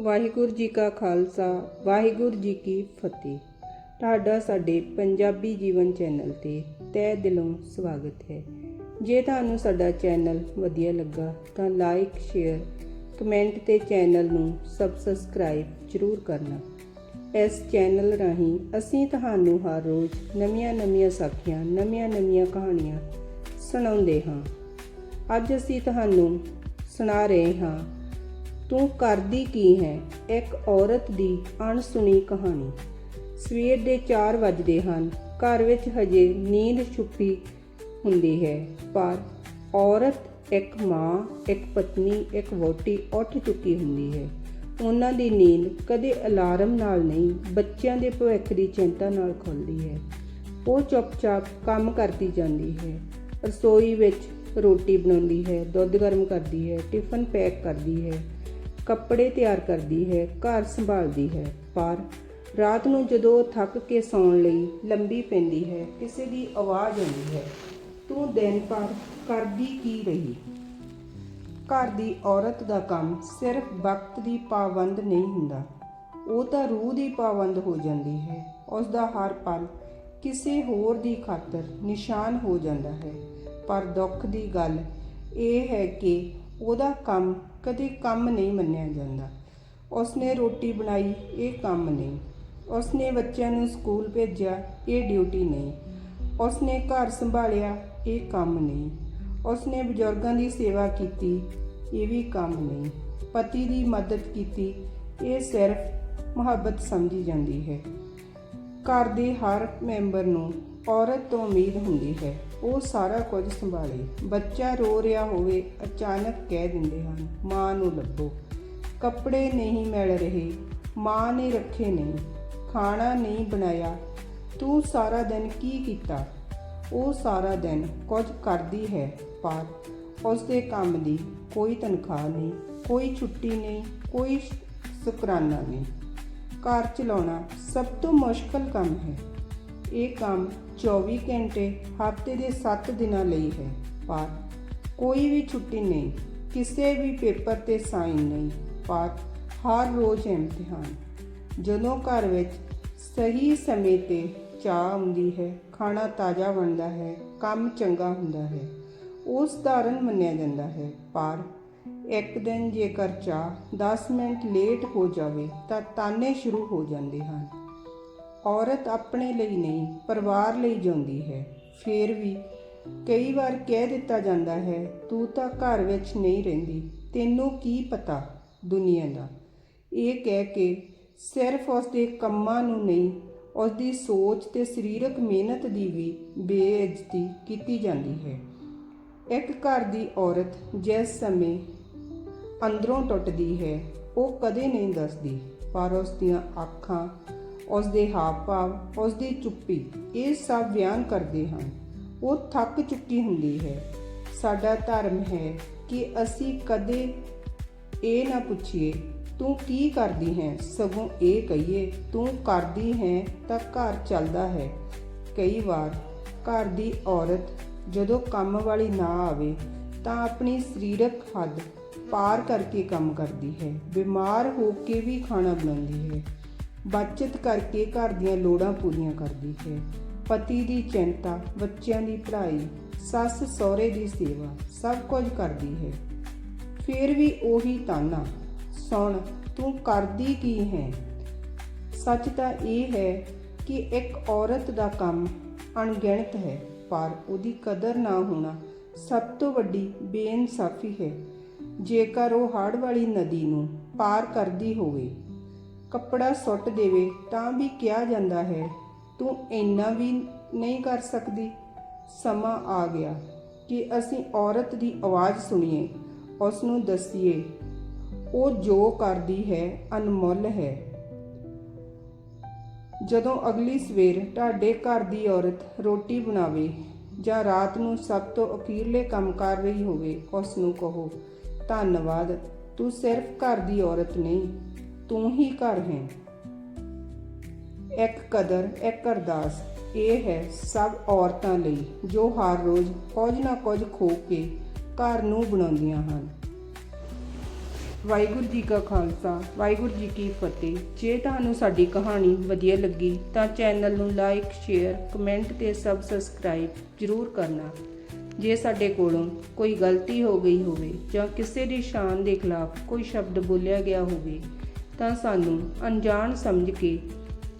ਵਾਹਿਗੁਰੂ ਜੀ ਕਾ ਖਾਲਸਾ, ਵਾਹਿਗੁਰੂ ਜੀ ਕੀ ਫਤਿਹ। ਤੁਹਾਡਾ ਸਾਡੇ ਪੰਜਾਬੀ ਜੀਵਨ ਚੈਨਲ ਤੇ ਤਹਿ ਦਿਲੋਂ ਸਵਾਗਤ ਹੈ। ਜੇ ਤੁਹਾਨੂੰ ਸਾਡਾ ਚੈਨਲ ਵਧੀਆ ਲੱਗਾ ਤਾਂ ਲਾਈਕ, ਸ਼ੇਅਰ, ਕਮੈਂਟ ਤੇ ਚੈਨਲ ਨੂੰ ਸਬਸਕ੍ਰਾਈਬ ਜ਼ਰੂਰ ਕਰਨਾ। ਇਸ ਚੈਨਲ ਰਾਹੀਂ ਅਸੀਂ ਤੁਹਾਨੂੰ ਹਰ ਰੋਜ਼ ਨਵੀਆਂ-ਨਵੀਆਂ ਸਾਖੀਆਂ, ਨਵੀਆਂ-ਨਵੀਆਂ ਕਹਾਣੀਆਂ ਸੁਣਾਉਂਦੇ ਹਾਂ। ਅੱਜ ਅਸੀਂ ਤੁਹਾਨੂੰ ਸੁਣਾ ਰਹੇ ਹਾਂ ਤੂੰ ਕਰਦੀ ਕੀ ਹੈ? ਇੱਕ ਔਰਤ ਦੀ ਅਣਸੁਣੀ ਕਹਾਣੀ। ਸਵੇਰ ਦੇ 4 ਵਜਦੇ ਹਨ। ਘਰ ਵਿੱਚ ਹਜੇ ਨੀਂਦ ਛੁੱਪੀ ਹੁੰਦੀ ਹੈ, ਪਰ ਔਰਤ, ਇੱਕ ਮਾਂ, ਇੱਕ ਪਤਨੀ, ਇੱਕ ਵੋਟੀ ਉੱਠ ਚੁੱਕੀ ਹੁੰਦੀ ਹੈ। ਉਹਨਾਂ ਦੀ ਨੀਂਦ ਕਦੇ ਅਲਾਰਮ ਨਾਲ ਨਹੀਂ, ਬੱਚਿਆਂ ਦੇ ਭਵਿੱਖ ਦੀ ਚਿੰਤਾ ਨਾਲ ਖੁੱਲਦੀ ਹੈ। ਉਹ ਚੁੱਪਚਾਪ ਕੰਮ ਕਰਦੀ ਜਾਂਦੀ ਹੈ। ਰਸੋਈ ਵਿੱਚ ਰੋਟੀ ਬਣਾਉਂਦੀ ਹੈ, ਦੁੱਧ ਗਰਮ ਕਰਦੀ ਹੈ, ਟਿਫਨ ਪੈਕ ਕਰਦੀ ਹੈ। ਕੱਪੜੇ ਤਿਆਰ ਕਰਦੀ ਹੈ, ਘਰ ਸੰਭਾਲਦੀ ਹੈ। ਪਰ ਰਾਤ ਨੂੰ ਜਦੋਂ ਥੱਕ ਕੇ ਸੌਣ ਲਈ ਲੰਬੀ ਪੈਂਦੀ ਹੈ, ਕਿਸੇ ਦੀ ਆਵਾਜ਼ ਆਉਂਦੀ ਹੈ, ਤੂੰ ਦਿਨ ਭਰ ਕਰਦੀ ਕੀ ਰਹੀ? ਘਰ ਦੀ ਔਰਤ ਦਾ ਕੰਮ ਸਿਰਫ ਵਕਤ ਦੀ ਪਾਬੰਦ ਨਹੀਂ ਹੁੰਦਾ। ਉਹ ਤਾਂ ਰੂਹ ਦੀ ਪਾਬੰਦ ਹੋ ਜਾਂਦੀ ਹੈ। ਉਸ ਦਾ ਹਰ ਪਲ ਕਿਸੇ ਹੋਰ ਦੀ ਖਾਤਰ ਨਿਸ਼ਾਨ ਹੋ ਜਾਂਦਾ ਹੈ। ਪਰ ਦੁੱਖ ਦੀ ਗੱਲ ਇਹ ਹੈ ਕਿ ਉਹਦਾ ਕੰਮ ਕਦੇ ਕੰਮ ਨਹੀਂ ਮੰਨਿਆ ਜਾਂਦਾ। ਉਸਨੇ ਰੋਟੀ ਬਣਾਈ, ਇਹ ਕੰਮ ਨਹੀਂ। ਉਸਨੇ ਬੱਚਿਆਂ ਨੂੰ ਸਕੂਲ ਭੇਜਿਆ, ਇਹ ਡਿਊਟੀ ਨਹੀਂ। ਉਸਨੇ ਘਰ ਸੰਭਾਲਿਆ, ਇਹ ਕੰਮ ਨਹੀਂ। ਉਸਨੇ ਬਜ਼ੁਰਗਾਂ ਦੀ ਸੇਵਾ ਕੀਤੀ, ਇਹ ਵੀ ਕੰਮ ਨਹੀਂ। ਪਤੀ ਦੀ ਮਦਦ ਕੀਤੀ, ਇਹ ਸਿਰਫ ਮੁਹੱਬਤ ਸਮਝੀ ਜਾਂਦੀ ਹੈ। ਘਰ ਦੇ ਹਰ ਮੈਂਬਰ ਨੂੰ ਔਰਤ ਤੋਂ ਉਮੀਦ ਹੁੰਦੀ ਹੈ, ਉਹ ਸਾਰਾ ਕੁਝ ਸੰਭਾਲੇ। ਬੱਚਾ ਰੋ ਰਿਹਾ ਹੋਵੇ, ਅਚਾਨਕ ਕਹਿ ਦਿੰਦੇ ਹਨ, ਮਾਂ ਨੂੰ ਲੱਭੋ। ਕੱਪੜੇ ਨਹੀਂ ਮਿਲ ਰਹੇ, ਮਾਂ ਨੇ ਰੱਖੇ ਨਹੀਂ, ਖਾਣਾ ਨਹੀਂ ਬਣਾਇਆ। ਤੂੰ ਸਾਰਾ ਦਿਨ ਕੀ ਕੀਤਾ? ਉਹ ਸਾਰਾ ਦਿਨ ਕੁਝ ਕਰਦੀ ਹੈ, ਪਰ ਉਸ ਦੇ ਕੰਮ ਦੀ ਕੋਈ ਤਨਖਾਹ ਨਹੀਂ, ਕੋਈ ਛੁੱਟੀ ਨਹੀਂ, ਕੋਈ ਸ਼ੁਕਰਾਨਾ ਨਹੀਂ। ਘਰ ਚਲਾਉਣਾ ਸਭ ਤੋਂ ਮੁਸ਼ਕਲ ਕੰਮ ਹੈ। ਇਹ ਕੰਮ 24 ਘੰਟੇ ਹਫ਼ਤੇ ਦੇ 7 ਦਿਨਾਂ ਲਈ ਹੈ। ਪਰ ਕੋਈ ਵੀ ਛੁੱਟੀ ਨਹੀਂ, ਕਿਸੇ ਵੀ ਪੇਪਰ ਤੇ ਸਾਈਨ ਨਹੀਂ। ਪਰ ਹਰ ਰੋਜ਼ ਇਮਤਿਹਾਨ। ਜਦੋਂ ਘਰ ਵਿੱਚ ਸਹੀ ਸਮੇਂ ਤੇ ਚਾਹ ਆਉਂਦੀ ਹੈ, ਖਾਣਾ ਤਾਜ਼ਾ ਬਣਦਾ ਹੈ, ਕੰਮ ਚੰਗਾ ਹੁੰਦਾ ਹੈ ਉਹ ਸਧਾਰਨ ਮੰਨਿਆ ਜਾਂਦਾ ਹੈ। ਪਰ ਇੱਕ ਦਿਨ ਜੇਕਰ ਚਾਹ 10 ਮਿੰਟ ਲੇਟ ਹੋ ਜਾਵੇ ਤਾਂ ਤਾਨੇ ਸ਼ੁਰੂ ਹੋ ਜਾਂਦੇ ਹਨ। ਔਰਤ ਆਪਣੇ ਲਈ ਨਹੀਂ, ਪਰਿਵਾਰ ਲਈ ਜਿਉਂਦੀ ਹੈ। ਫੇਰ ਵੀ ਕਈ ਵਾਰ ਕਹਿ ਦਿੱਤਾ ਜਾਂਦਾ ਹੈ, ਤੂੰ ਤਾਂ ਘਰ ਵਿੱਚ ਨਹੀਂ ਰਹਿੰਦੀ, ਤੈਨੂੰ ਕੀ ਪਤਾ ਦੁਨੀਆ ਦਾ? ਇਹ ਕਹਿ ਕੇ ਸਿਰਫ ਉਸ ਦੇ ਕੰਮਾਂ ਨੂੰ ਨਹੀਂ ਉਸ ਦੀ ਸੋਚ ਤੇ ਸਰੀਰਕ ਮਿਹਨਤ ਦੀ ਵੀ ਬੇਇੱਜ਼ਤੀ ਕੀਤੀ ਜਾਂਦੀ ਹੈ। ਇੱਕ ਘਰ ਦੀ ਔਰਤ ਜਿਸ ਸਮੇਂ ਅੰਦਰੋਂ ਟੁੱਟਦੀ ਹੈ, ਉਹ ਕਦੇ ਨਹੀਂ ਦੱਸਦੀ, ਪਰ ਉਸ ਦੀਆਂ ਅੱਖਾਂ ਉਸ ਦੇ ਹਾਵ ਭਾਵ ਉਸ ਦੀ ਚੁੱਪੀ, ਇਹ ਸਭ ਬਿਆਨ ਕਰਦੇ ਹਨ। ਉਹ ਥੱਕ ਚੁੱਕੀ ਹੁੰਦੀ ਹੈ। ਸਾਡਾ ਧਰਮ ਹੈ ਕਿ ਅਸੀਂ ਕਦੇ ਇਹ ਨਾ ਪੁੱਛੀਏ, ਤੂੰ ਕੀ ਕਰਦੀ ਹੈ? ਸਗੋਂ ਇਹ ਕਹੀਏ, ਤੂੰ ਕਰਦੀ ਹੈ ਤਾਂ ਘਰ ਚੱਲਦਾ ਹੈ। ਕਈ ਵਾਰ ਘਰ ਦੀ ਔਰਤ ਜਦੋਂ ਕੰਮ ਵਾਲੀ ਨਾ ਆਵੇ ਤਾਂ ਆਪਣੀ ਸਰੀਰਕ ਹੱਦ ਪਾਰ ਕਰਕੇ ਕੰਮ ਕਰਦੀ ਹੈ। ਬਿਮਾਰ ਹੋ ਕੇ ਵੀ ਖਾਣਾ ਬਣਾਉਂਦੀ ਹੈ। ਬਚਤ ਕਰਕੇ ਘਰ ਦੀਆਂ ਲੋੜਾਂ ਪੂਰੀਆਂ ਕਰਦੀ ਹੈ। ਪਤੀ ਦੀ ਚਿੰਤਾ, ਬੱਚਿਆਂ ਦੀ ਪੜ੍ਹਾਈ, ਸੱਸ, ਸਹੁਰੇ ਦੀ ਸੇਵਾ, ਸਭ ਕੁਝ ਕਰਦੀ ਹੈ। ਫਿਰ ਵੀ ਉਹੀ ਤਾਨਾ, ਸੁਣ, ਤੂੰ ਕਰਦੀ ਕੀ ਹੈ? ਸੱਚ ਤਾਂ ਇਹ ਹੈ ਕਿ ਇੱਕ ਔਰਤ ਦਾ ਕੰਮ ਅਣਗਿਣਤ ਹੈ, ਪਰ ਉਹਦੀ ਕਦਰ ਨਾ ਹੋਣਾ ਸਭ ਤੋਂ ਵੱਡੀ ਬੇਇਨਸਾਫੀ ਹੈ। ਜੇਕਰ ਉਹ ਹੜ੍ਹ ਵਾਲੀ ਨਦੀ ਨੂੰ ਪਾਰ ਕਰਦੀ ਹੋਵੇ ਕੱਪੜਾ ਸੁੱਟ ਦੇਵੇ ਤਾਂ ਵੀ ਕਿਹਾ ਜਾਂਦਾ ਹੈ, ਤੂੰ ਇੰਨਾ ਵੀ ਨਹੀਂ ਕਰ ਸਕਦੀ। ਸਮਾਂ ਆ ਗਿਆ ਕਿ ਅਸੀਂ ਔਰਤ ਦੀ ਆਵਾਜ਼ ਸੁਣੀਏ ਉਸ ਨੂੰ ਦੱਸੀਏ, ਉਹ ਜੋ ਕਰਦੀ ਹੈ, ਅਨਮੁੱਲ ਹੈ। ਜਦੋਂ ਅਗਲੀ ਸਵੇਰ ਤੁਹਾਡੇ ਘਰ ਦੀ ਔਰਤ ਰੋਟੀ ਬਣਾਵੇ ਜਾਂ ਰਾਤ ਨੂੰ ਸਭ ਤੋਂ ਅਖੀਰਲੇ ਕੰਮ ਕਰ ਰਹੀ ਹੋਵੇ ਉਸ ਨੂੰ ਕਹੋ, ਧੰਨਵਾਦ, ਤੂੰ ਸਿਰਫ ਘਰ ਦੀ ਔਰਤ ਨਹੀਂ ਤੂੰ ਹੀ ਘਰ ਹੈ। ਇੱਕ ਕਦਰ, ਇੱਕ ਅਰਦਾਸ, ਇਹ ਹੈ ਸਭ ਔਰਤਾਂ ਲਈ, ਜੋ ਹਰ ਰੋਜ਼ ਕੁਝ ਨਾ ਕੁਝ ਖੋ ਕੇ ਘਰ ਨੂੰ ਬਣਾਉਂਦੀਆਂ ਹਨ। ਵਾਹਿਗੁਰੂ ਜੀ ਕਾ ਖਾਲਸਾ, ਵਾਹਿਗੁਰੂ ਜੀ ਕੀ ਫਤਿਹ। ਜੇ ਤੁਹਾਨੂੰ ਸਾਡੀ ਕਹਾਣੀ ਵਧੀਆ ਲੱਗੀ, ਤਾਂ ਚੈਨਲ ਨੂੰ ਲਾਈਕ, ਸ਼ੇਅਰ, ਕਮੈਂਟ ਤੇ ਸਬ ਸਬਸਕ੍ਰਾਈਬ ਜ਼ਰੂਰ ਕਰਨਾ। ਜੇ ਸਾਡੇ ਕੋਲੋਂ ਕੋਈ ਗਲਤੀ ਹੋ ਗਈ ਹੋਵੇ ਜਾਂ ਕਿਸੇ ਦੀ ਸ਼ਾਨ ਦੇ ਖਿਲਾਫ ਕੋਈ ਸ਼ਬਦ ਬੋਲਿਆ ਗਿਆ ਹੋਵੇ ਤਾਂ ਸਾਨੂੰ ਅਣਜਾਣ ਸਮਝ ਕੇ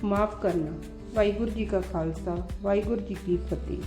ਮਾਫ ਕਰਨਾ। ਵਾਹਿਗੁਰੂ ਜੀ ਕਾ ਖਾਲਸਾ, ਵਾਹਿਗੁਰੂ ਜੀ ਕੀ ਫਤਿਹ।